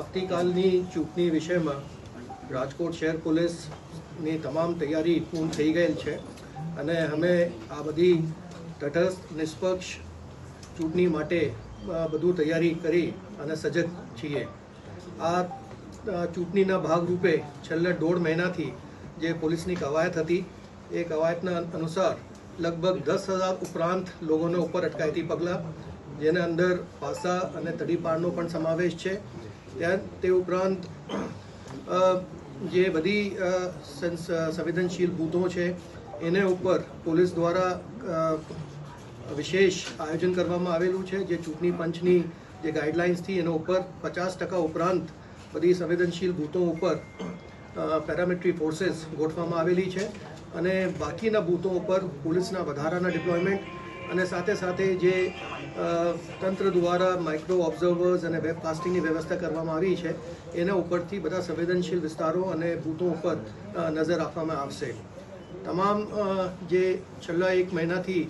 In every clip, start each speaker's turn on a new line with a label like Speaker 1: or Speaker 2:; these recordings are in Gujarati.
Speaker 1: આવતીકાલની ચૂંટણી વિષયમાં રાજકોટ શહેર પોલીસની તમામ તૈયારી પૂર્ણ થઈ ગયેલ છે અને અમે આ બધી તટસ્થ, નિષ્પક્ષ ચૂંટણી માટે બધું તૈયારી કરી અને સજગ છીએ. આ ચૂંટણીના ભાગરૂપે છેલ્લા દોઢ મહિનાથી જે પોલીસની કવાયત હતી, એ કવાયતના અનુસાર લગભગ દસ હજાર ઉપરાંત લોકોને ઉપર અટકાયતી પગલાં, જેના અંદર પાસા અને તડીપાળનો પણ સમાવેશ છે. તે ઉપરાંત જે બધી સંવેદનશીલ બૂથો છે, એને ઉપર પોલીસ દ્વારા વિશેષ આયોજન કરવામાં આવેલું છે, જે ચૂંટણી પંચની જે ગાઈડલાઇન્સથી એના ઉપર પચાસ ટકા ઉપરાંત બધી સંવેદનશીલ બૂથો ઉપર પેરામિલિટરી ફોર્सेस ગોઠવવામાં આવેલી છે. અને બાકીના બૂથો ઉપર પોલીસના વધારાના ડિપ્લોયમેન્ટ અને સાથે સાથે જે તંત્ર દ્વારા માઇક્રો ઓબ્ઝર્વર્સ અને વેબકાસ્ટિંગની વ્યવસ્થા કરવામાં આવી છે, એના ઉપરથી બધા સંવેદનશીલ વિસ્તારો અને બૂથો ઉપર નજર રાખવામાં આવશે. તમામ જે છેલ્લા એક મહિનાથી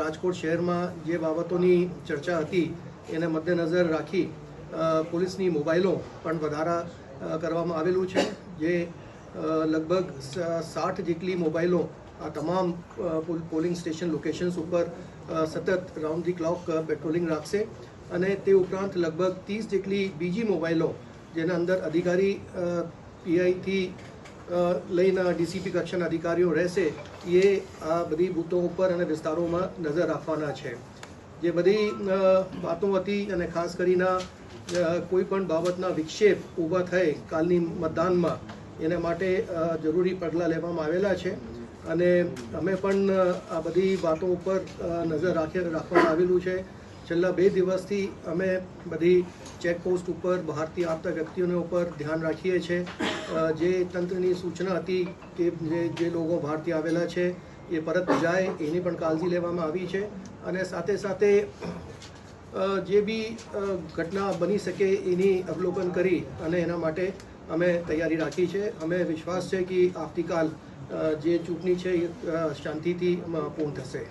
Speaker 1: રાજકોટ શહેરમાં જે બાબતોની ચર્ચા હતી, એને મદ્દેનજર રાખી પોલીસની મોબાઈલો પણ વધારા કરવામાં આવેલું છે, જે લગભગ સાઠ જેટલી મોબાઈલો આ તમામ પોલિંગ સ્ટેશન લોકેશન્સ ઉપર સતત રાઉન્ડ ધી ક્લોક પેટ્રોલિંગ રાખશે. અને તે ઉપરાંત લગભગ ત્રીસ જેટલી બીજી મોબાઈલો, જેના અંદર અધિકારી પીઆઈથી લઈને ડીસીપી કક્ષાના અધિકારીઓ રહેશે, એ આ બધી બૂથો ઉપર અને વિસ્તારોમાં નજર રાખવાના છે. જે બધી વાતો હતી અને ખાસ કરીને કોઈ પણ બાબતના વિક્ષેપ ઊભા થાય કાલની મતદાનમાં, એના માટે જરૂરી પગલાં લેવામાં આવેલા છે. અને અમે પણ આ બધી વાતો ઉપર નજર રાખી રાખવામાં આવેલું છે. છેલ્લા બે દિવસથી અમે બધી ચેકપોસ્ટ ઉપર, બહારથી આવતા વ્યક્તિઓને ઉપર ધ્યાન રાખીએ છીએ જે તંત્રની સૂચના હતી કે જે જે લોકો બહારથી આવેલા છે, એ પરત જાય, એની પણ કાળજી લેવામાં આવી છે. અને સાથે સાથે જે બી ઘટના બની શકે એની અવલોકન કરી અને એના માટે અમે તૈયારી રાખી છે. અમે વિશ્વાસ છે કે આવતીકાલ જે ચૂંટણી છે એ શાંતિથી પૂર્ણ થશે.